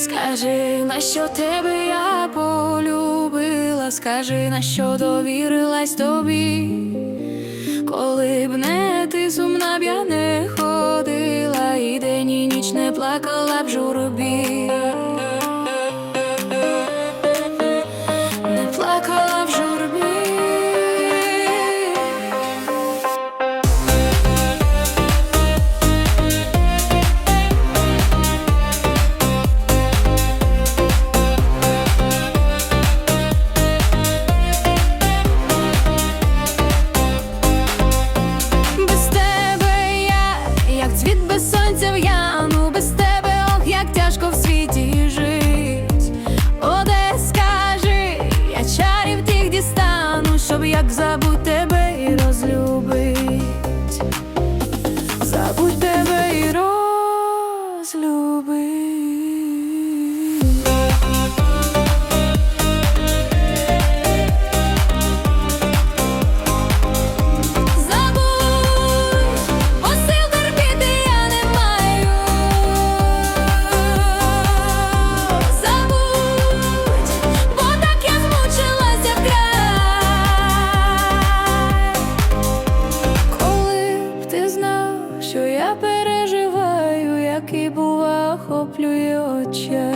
Скажи, на що тебе я полюбила, скажи, на що довірилась тобі, коли б не ти сумна б я не ходила, і день і ніч не плакала б журу. захоплює очей.